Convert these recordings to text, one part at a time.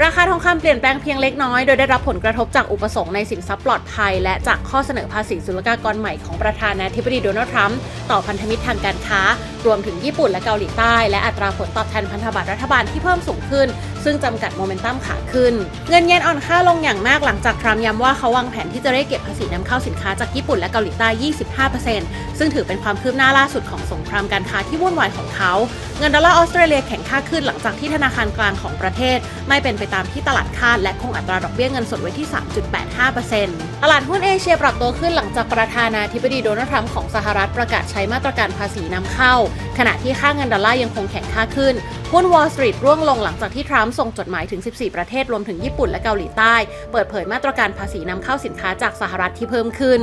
ราคาทองคำเปลี่ยนแปลงเพียงเล็กน้อย โดยได้รับผลกระทบจากอุปสงค์ในสินทรัพย์ปลอดภัย และจากข้อเสนอภาษีศุลกากรใหม่ของประธานาธิบดีโดนัลด์ทรัมป์ต่อพันธมิตรทางการค้า รวมถึงญี่ปุ่นและเกาหลีใต้ และอัตราผลตอบแทนพันธบัตรรัฐบาลที่เพิ่มสูงขึ้น ซึ่งจำกัดโมเมนตัมขาขึ้น เงินเยนอ่อนค่าลงอย่างมากหลังจากทรัมป์ย้ำว่าเขาวางแผนที่จะได้เก็บภาษีนำเข้าสินค้าจากญี่ปุ่นและเกาหลีใต้ 25%ซึ่งถือเป็นความคืบหน้าล่าสุดของสงครามการค้าที่วุ่นวายของเขา เงินดอลลาร์ออสเตรเลียแข็งค่าขึ้นหลังจากที่ธนาคารกลางของประเทศ ไม่เป็นไปตามที่ตลาดคาด และคงอัตราดอกเบี้ยเงินสดไว้ที่ 3.85%ตลาดหุ้นเอเชียปรับตัวขึ้นหลังจากประธานาธิบดีโดนัลด์ทรัมป์ของสหรัฐประกาศใช้มาตรการภาษีนำเข้า ขณะที่ค่าเงินดอลลาร์ยังคงแข็งค่าขึ้นหุ้น Wall Street ร่วงลงหลังจากที่ทรัมป์ส่งจดหมายถึง 14 ประเทศรวมถึงญี่ปุ่นและเกาหลีใต้ เปิดเผยมาตรการภาษีนำเข้าสินค้าจากสหรัฐที่เพิ่มขึ้น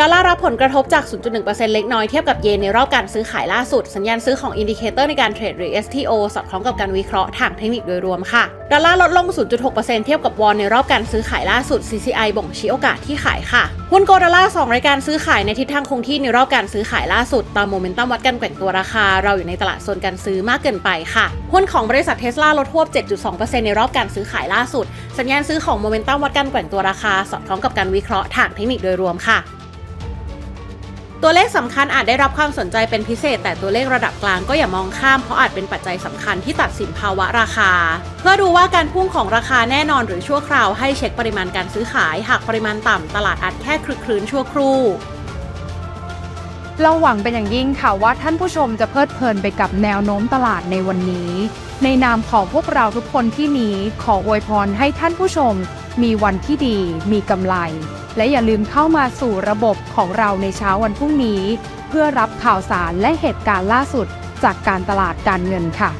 ดอลลาร์รับผลกระทบจาก 0.1%เล็กน้อยเทียบกับเยนในรอบการซื้อขายล่าสุด สัญญาณซื้อของอินดิเคเตอร์ในการเทรดหรือ STO สอดคล้องกับการวิเคราะห์ทางเทคนิคโดยรวมค่ะ ดอลลาร์ลดลง 0.6%เทียบกับวอนในรอบการซื้อขายล่าสุด CCI บ่งชี้โอกาสที่ขายค่ะ หุ้นโกลดอลลาร์2รายการซื้อขายในทิศทางคงที่ในรอบการซื้อขายล่าสุด ตามโมเมนตัมวัดการแกว่งตัวราคา เราอยู่ในตลาดโซนการซื้อมากเกินไปค่ะ หุ้นของบริษัทเทสลาลดทวบ 7.2%ในรอบการซื้อขายล่าสุด สัญญาณซื้อของโมเมนตัมวัดการแกว่งตัวราคา สอดคล้องกับการวิเคราะห์ทางเทคนิคโดยรวมค่ะ ตัวเลขสำคัญอาจได้รับความสนใจเป็นพิเศษ แต่ตัวเลขระดับกลางก็อย่ามองข้ามเพราะอาจเป็นปัจจัยสำคัญที่ตัดสินภาวะราคา เพื่อดูว่าการพุ่งของราคาแน่นอนหรือชั่วคราวให้เช็คปริมาณการซื้อขาย หากปริมาณต่ำตลาดอาจแค่คลึกครื้นชั่วครู่เราหวังเป็นอย่างยิ่งค่ะว่าท่านผู้ชมจะเพลิดเพลินไปกับแนวโน้มตลาดในวันนี้ ในนามของพวกเราทุกคนที่นี้ขออวยพรให้ท่านผู้ชม มีวันที่ดี มีกำไร และอย่าลืมเข้ามาสู่ระบบของเราในเช้าวันพรุ่งนี้ เพื่อรับข่าวสารและเหตุการณ์ล่าสุดจากการตลาดการเงินค่ะ